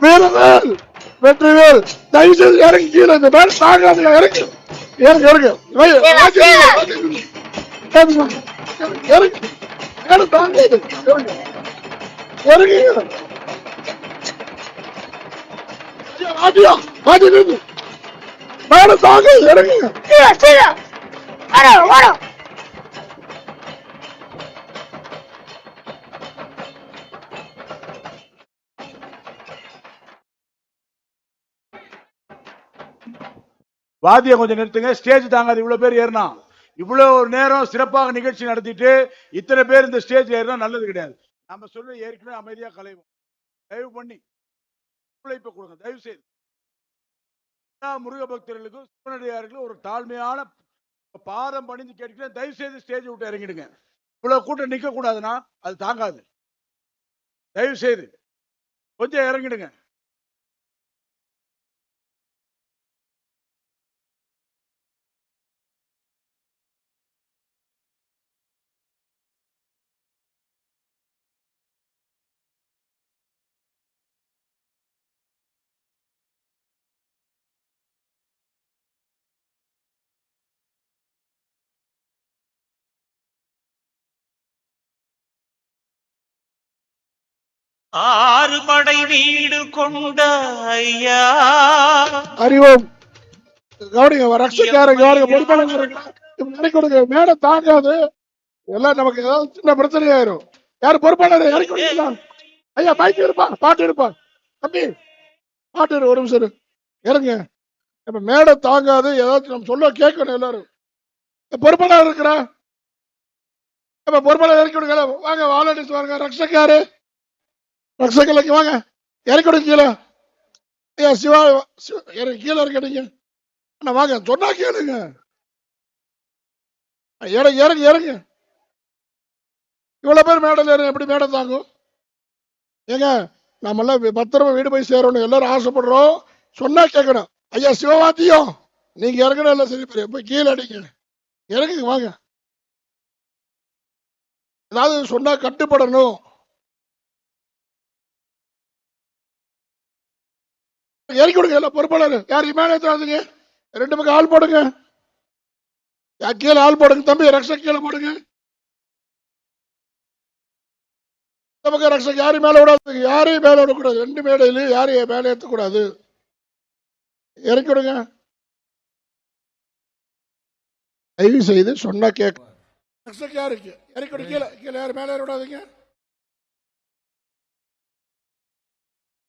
வீரவேல் வெற்றிவேல் தயவு செய்து இறங்கி கீழே இந்த மேல தாங்காதுங்க இறங்கி. இறங்கு இறங்கு. இறங்கு. இறங்கு. மேல தாங்காது இறங்கு. வாடியா வாடி நின்று மேல தாங்க இறங்குங்க கீழே கீழே வரும் வரும் வாத்தியம் கொஞ்சம் நிறுத்துங்க. ஸ்டேஜ் தாங்காது. இவ்வளவு பேர் ஏறினா. இவ்வளவு ஒரு நேரம் சிறப்பாக நிகழ்ச்சி நடத்திட்டு இத்தனை பேர் இந்த ஸ்டேஜ் ஏறினா நல்லது கிடையாது. நம்ம சொல்ல ஏற்கனவே அமைதியா கலைவோம். தயவு பண்ணி ஒத்துழைப்பு கொடுங்க. தயவு செய்து. எல்லா முருக பக்தர்களுக்கும் சிவனடியார்களுக்கும் ஒரு தாழ்மையான பாதம் பணிந்து கேட்கிறேன். தயவு செய்து ஸ்டேஜ் விட்டு இறங்கிடுங்க. இவ்வளவு கூட்டம் நிக்க கூடாதுன்னா அது தாங்காது. தயவு செய்து. கொஞ்சம் இறங்கிடுங்க. ஆறு படை வீடு கொண்ட ஐயா. அறிவோம். கவனிங்க ரக்ஷக்கார கவனிங்க பொறுப்பாளர் கொடுங்க மேல தாங்காது. எல்லாம் நமக்கு ஏதாவது சின்ன பிரச்சனை ஆயிரும் யார் பொறுப்பாளர்? இறக்கி கொடுக்கலாம் ஐயா பைக் இருப்பா பாட்டு இருப்பா. தம்பி பாட்டு ஒரு நிமிஷம். இறங்க இப்ப மேடை தாங்காது ஏதாச்சும் நம்ம சொல்ல கேட்கணும் எல்லாரும். பொறுப்பாளர் இருக்கிறா? இப்ப பொறுப்பாளர் இறக்கி கொடுக்கல வாங்க வாலண்டிஸ் வாங்க ரக்ஷக்காரு ரக்ஷகலைக்கு வாங்க. இறக்கி கீழே. ஐயா சிவா சிவா, கீழே இறக்கிடுங்க அண்ணா வாங்க. சொன்னா கேளுங்க. இறங்க இறங்க இறங்க இவ்வளோ பேர் மேடையில் ஏறுங்க. எப்படி மேடை தாங்கும்? ஏங்க நம்மளாம் பத்திரமா வீடு போய் சேரணும் எல்லாரும் ஆசைப்படுறோம். சொன்னா கேட்கணும். ஐயா சிவவாத்தியம் நீங்க இறங்கணும் எல்லாம் சரி பெரிய போய் கீழே அடிங்க. இறங்குங்க வாங்க. ஏதாவது சொன்னா கட்டுப்படணும். இறக்கி கொடுங்க எல்லாம் பொறுப்பாளர். யார் மேலே ஏற்றாதீங்க ரெண்டு பக்கம் ஆள் போடுங்க. யார் கீழே ஆள் போடுங்க தம்பி ரக்ஷக் கீழே போடுங்க. இந்த பக்கம் ரக்ஷக் யாரையும் மேலே விடாது யாரையும் மேலே விடக்கூடாது. ரெண்டு மேடையிலும் யாரையும் மேலே ஏற்றக்கூடாது இறக்கி விடுங்க தயவு செய்து சொன்னா கேட்க ரக்ஷக் யாருக்கு? இறக்கி விடு கீழே கீழே யாரும் மேலே ஏற விடாதீங்க.